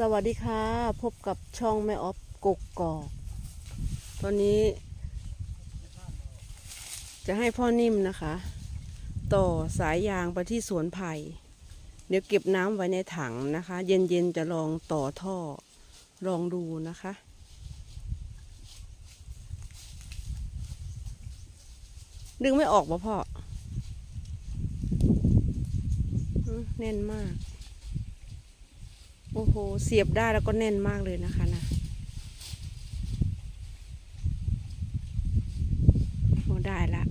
สวัสดีค่ะ พบกับช่องแม่ออฟกกกอก ตอนนี้ จะให้พ่อนิ่มนะคะ ต่อสายยางไปที่สวนไผ่เดี๋ยวเก็บน้ำไว้ในถังนะคะ เย็นๆจะลองต่อท่อลองดูนะคะ ดึงไม่ออกบ่พ่อแน่นมาก โอ้โห เสียบได้แล้วก็แน่นมากเลยนะคะนะโอ้ได้ละ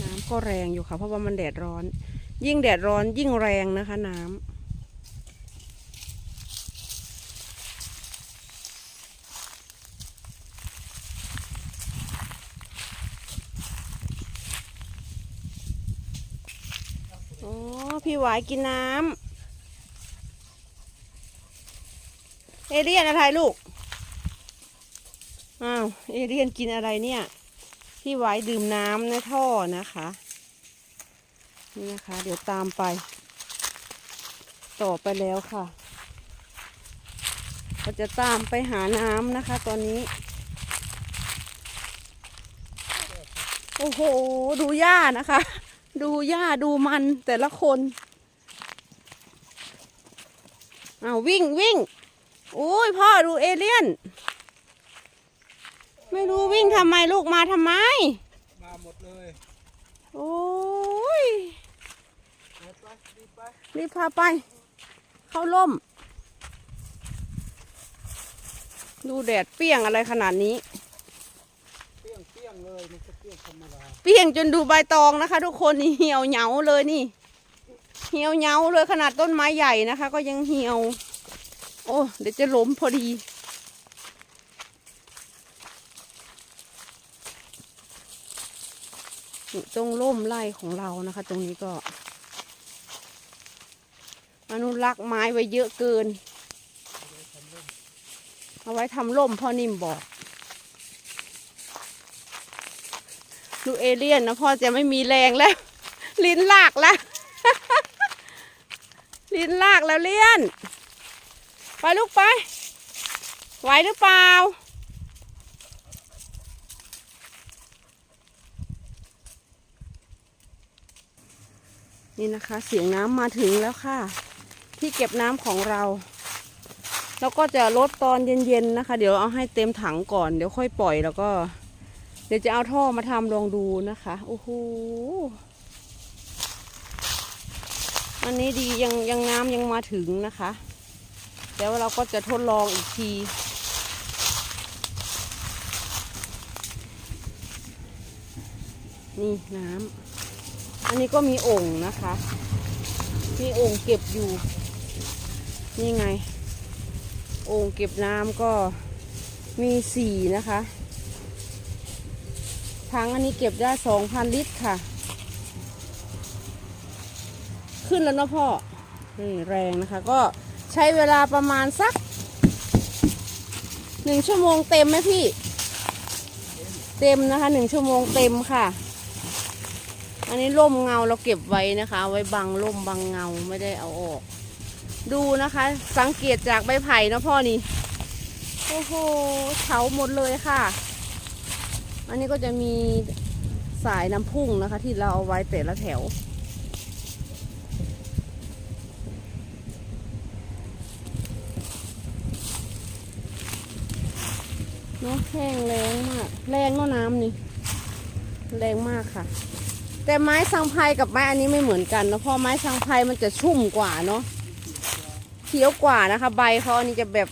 น้ำก็แรงอยู่ค่ะ เพราะว่ามันแดดร้อน ยิ่งแดดร้อนยิ่งแรงนะคะน้ำโอ้ พี่หวายกินน้ำเอเลียนอะไรลูก อ้าว เอเลียนกินอะไรเนี่ย พี่หวายดื่มน้ำในท่อนะคะ นี่นะคะ เดี๋ยวตามไป ต่อไปแล้วค่ะก็จะตามไปหาน้ำนะคะ ตอนนี้ โอ้โห ดูหญ้านะคะ ดูหญ้าดูมันแต่ละคนอ้าววิ่งวิ่งโอ้ยพ่อดูเอเลี่ยน ไม่รู้วิ่งทำไมลูกมาทำไม มาหมดเลย โอ้ยไปไปรีบไปรีบพาไป เข้าร่ม ดูแดดเปรี้ยงอะไรขนาดนี้เปรี้ยง เปียงเลยมันจะเปรี้ยงธรรมดาเปี้ยงจนดูใบตองนะคะ ทุกคนนี่เหี่ยวเหงาเลยนี่ เหี่ยวเหงาเลยขนาดต้นไม้ใหญ่นะคะ ก็ยังเหี่ยว โอ้เดี๋ยวจะล้มพอดีตรงร่มไร่ของเรานะคะ ตรงนี้ก็อนุรักษ์ไม้ไว้เยอะเกิน เอาไว้ทำร่มพ่อนิ่มบอก ดูเอเลี่ยนนะพ่อจะไม่มีแรงแล้ว ลิ้นลากแล้ว ลิ้นลากแล้วเลี่ยน ไปลูกไป ไหวหรือเปล่านี่นะคะเสียงน้ำมาถึงแล้วค่ะ ที่เก็บน้ำของเรา แล้วก็จะลดตอนเย็นๆนะคะ เดี๋ยวเอาให้เต็มถังก่อนเดี๋ยวค่อยปล่อยแล้วก็ เดี๋ยวจะเอาท่อมาทำลองดูนะคะ โอ้โห อันนี้ดียังยังน้ำยังมาถึงนะคะแต่ว่าเราก็จะทดลองอีกที นี่น้ำ อันนี้ก็มีโอ่งนะคะ มีโอ่งเก็บอยู่ นี่ไง โอ่งเก็บน้ำก็มีสี่นะคะ ถังอันนี้เก็บได้สองพันลิตรค่ะ ขึ้นแล้วเนาะพ่อนี่แรงนะคะ ก็ใช้เวลาประมาณสักหนึ่งชั่วโมงเต็มไหมพี่ เต็มนะคะหนึ่งชั่วโมงเต็มค่ะ อันนี้ร่มเงาเราเก็บไว้นะคะ ไว้บังร่มบังเงาไม่ได้เอาออก ดูนะคะ สังเกตจากใบไผ่นะพ่อนี่ โอ้โหเฉาหมดเลยค่ะ อันนี้ก็จะมีสายน้ำพุ่งนะคะ ที่เราเอาไว้แต่ละแถวเนาะแห้งแรงมาก แรงเนาะน้ำนี่ แรงมากค่ะ แต่ไม้สังไพรกับไม้อันนี้ไม่เหมือนกันนะเพราะไม้สังไพรมันจะชุ่มกว่าเนาะเขียวกว่านะคะ ใบเขาอันนี้จะแบบ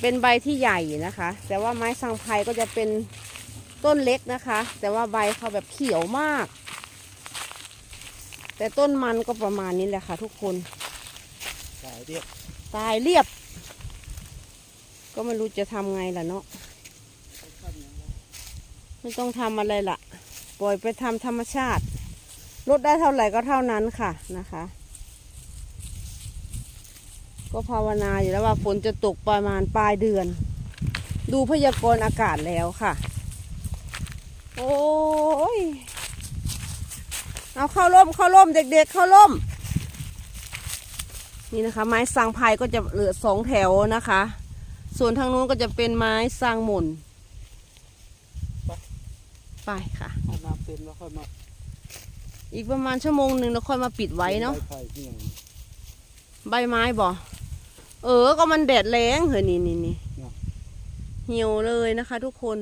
เป็นใบที่ใหญ่นะคะ แต่ว่าไม้สังไพรก็จะเป็น ต้นเล็กนะคะ แต่ว่าใบเขาแบบเขียวมาก แต่ต้นมันก็ประมาณนี้แหละค่ะ ทุกคน สายเรียบตายเรียบ ก็ไม่รู้จะทำไงล่ะเนาะไม่ต้องทำอะไรล่ะ ปล่อยไปทำธรรมชาติ ลดได้เท่าไหร่ก็เท่านั้นค่ะนะคะ ก็ภาวนาอยู่แล้วว่าฝนจะตกประมาณปลายเดือน ดูพยากรณ์อากาศแล้วค่ะ โอ้ย เอาเข้าร่มเข้าร่มเด็กๆเข้าร่ม นี่นะคะ ไม้สังไพรก็จะเหลือสองแถวนะคะ ส่วนทางนู้นก็จะเป็นไม้สร้างหมุนไปค่ะเอาน้ำเต็มแล้วค่อยมาอีกประมาณชั่วโมงหนึ่งเราค่อยมาปิดไว้เนาะใบไผ่เหี่ยงใบไม้บ่เออ ก็มันแดดแรงเฮ้ยนี่นี่นี่เนาะเหี่ยวเลยนะคะทุกคน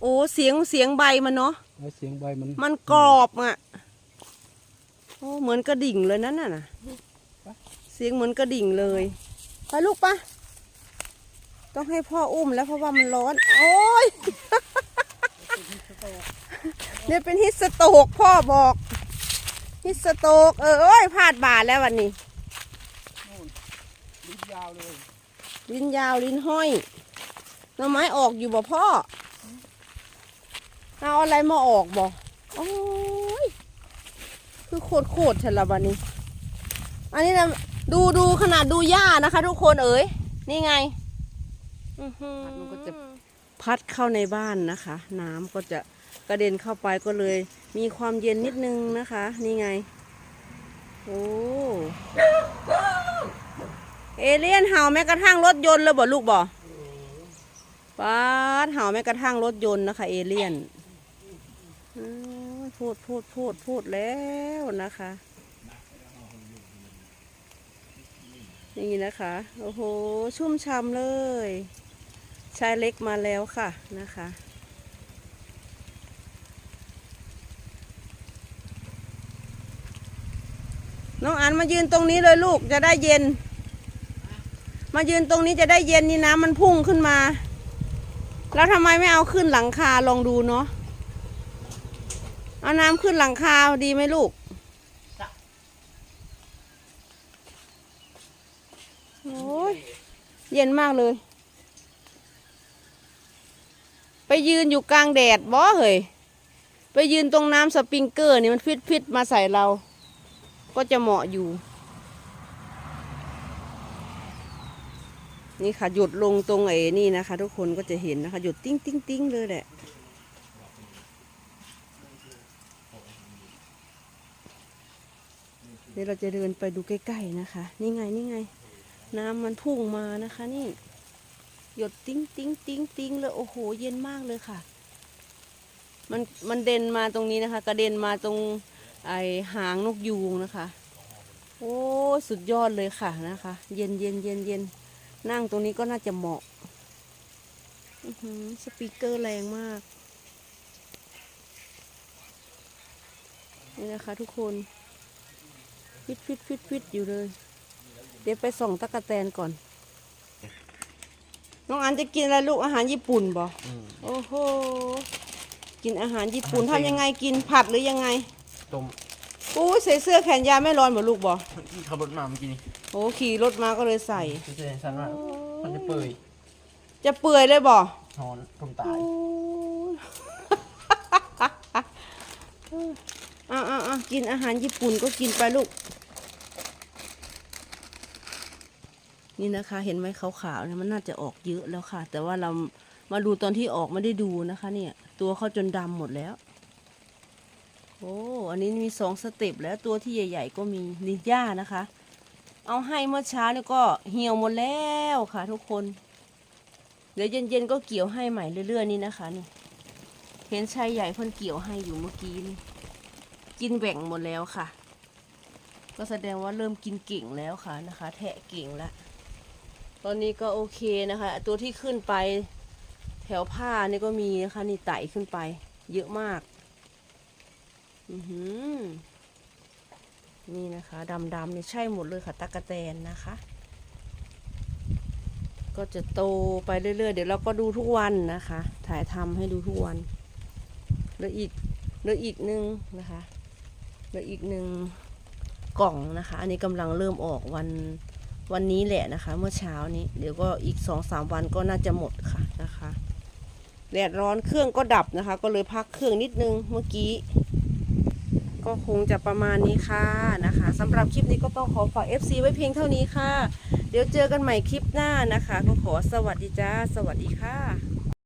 โอ้เสียงเสียงใบมันเนาะแล้วเสียงใบมันมันกรอบอะโอ้เหมือนกระดิ่งเลยนั่นน่ะนะเสียงเหมือนกระดิ่งเลยไปลูกปะต้องให้พ่ออุ้มแล้วเพราะว่ามันร้อน โอ้ยเนี่ยเป็นฮิสโตกพ่อบอก ฮิสโตกเออเอ้ยพลาดบาทแล้ววันนี้นู่นลิ้นยาวเลย ลิ้นยาวลิ้นห้อยหน่อไม้ออกอยู่บ่พ่อ เอาอะไรมาออกบ่โอ้ยคือโคตรโคตรฉันละบันนี้ อันนี้นะดูดูขนาดดูหญ้านะคะ ทุกคนเอ๋ยนี่ไงอือหือมันก็จะพัดเข้าในบ้านนะคะ น้ำก็จะกระเด็นเข้าไปก็เลย มีความเย็นนิดนึงนะคะ นี่ไง โอ้เอเลี่ยนเห่าแม้กระทั่งรถยนต์เลยบ่ลูกบ่ป้าดเห่าแม้กระทั่งรถยนต์นะคะ เอเลี่ยน พูดพูดพูดพูดแล้วนะคะ นี่นะคะ โอ้โห ชุ่มช่ำเลย ชายเล็กมาแล้วค่ะนะคะน้องอันมายืนตรงนี้เลยลูกจะได้เย็น มายืนตรงนี้จะได้เย็นนี่น้ำมันพุ่งขึ้นมา แล้วทำไมไม่เอาขึ้นหลังคาลองดูเนาะ เอาน้ำขึ้นหลังคาดีไหมลูกโอ้ยเย็นมากเลย ไปยืนอยู่กลางแดดบ่เหยไปยืนตรงน้ำสปริงเกอร์นี่มันฟิตฟิตๆมาใส่เรา ก็จะเหมาะอยู่ นี่ค่ะหยุดลงตรงไอ้นี่นะคะ ทุกคนก็จะเห็นนะคะ หยุดติ้งติ้งติ้งเลยแหละ ดี๋ยวเราจะเดินไปดูใกล้ๆนะคะ นี่ไงนี่ไง น้ำมันพุ่งมานะคะนี่ หยดติ้งติ้งติ้งติ้งเลยโอ้โห เย็นมากเลยค่ะ มันมันเด่นมาตรงนี้นะคะ กระเด็นมาตรงไอหางนกยูงนะคะ โอ้สุดยอดเลยค่ะนะคะ เย็นเย็นเย็นเย็นนั่งตรงนี้ก็น่าจะเหมาะอื้อหือสปีกเกอร์แรงมาก นี่นะคะทุกคน ฟิตฟิตฟิตฟิตอยู่เลย เดี๋ยวไปส่องตะกะแตนก่อน น้องอันจะกินอะไรลูกอาหารญี่ปุ่นบ่โอ้โห กินอาหารญี่ปุ่นทำยังไงกินผัดหรือยังไง ต้มอู้ใส่เสื้อแขนยาวไม่ร้อนบ่ลูกบ่ที่ขับรถมาเมื่อกี้นี่โอ้ขี่รถมาก็เลยใส่ที่เซนซันว่ามันจะเปื่อย จะเปื่อยเลยบ่นอนผมตายอ้าวอ้าวอ้าวกินอาหารญี่ปุ่นก็กินไปลูก นี่นะคะ เห็นไหมขาวๆเนี่ยมันน่าจะออกเยอะแล้วค่ะ แต่ว่าเรามาดูตอนที่ออกไม่ได้ดูนะคะ เนี่ย ตัวเขาจนดำหมดแล้ว โอ้อันนี้มีสองสเต็ปแล้วตัวที่ใหญ่ ๆ ก็มีนิย่านะคะ เอาให้เมื่อเช้านี่ก็เหี่ยวหมดแล้วค่ะ ทุกคน เดี๋ยวเย็นๆก็เกี่ยวให้ใหม่เรื่อยๆนี่นะคะนี่เห็นชายใหญ่เพิ่นเกี่ยวให้อยู่เมื่อกี้นี่กินแบ่งหมดแล้วค่ะ ก็แสดงว่าเริ่มกินเก่งแล้วค่ะนะคะ แทะเก่งแล้ว ตอนนี้ก็โอเคนะคะ ตัวที่ขึ้นไปแถวผ้านี่ก็มีนะคะนี่ไต่ขึ้นไป เยอะมาก อือหือนี่นะคะดำๆนี่ใช่หมดเลยค่ะตะกะแตนนะคะ ก็จะโตไปเรื่อยๆ เดี๋ยวเราก็ดูทุกวันนะคะ ถ่ายทำให้ดูทุกวันเหลืออีกเหลืออีกหนึ่งนะคะเหลืออีกหนึ่งกล่องนะคะ อันนี้กำลังเริ่มออกวัน วันนี้แหละนะคะ เมื่อเช้านี้เดี๋ยวก็อีกสองสามวันก็น่าจะหมดค่ะนะคะแดดร้อนเครื่องก็ดับนะคะ ก็เลยพักเครื่องนิดนึงเมื่อกี้ ก็คงจะประมาณนี้ค่ะนะคะสำหรับคลิปนี้ก็ต้องขอฝาก FC ไว้เพียงเท่านี้ค่ะ เดี๋ยวเจอกันใหม่คลิปหน้านะคะ ก็ขอสวัสดีจ้า สวัสดีค่ะ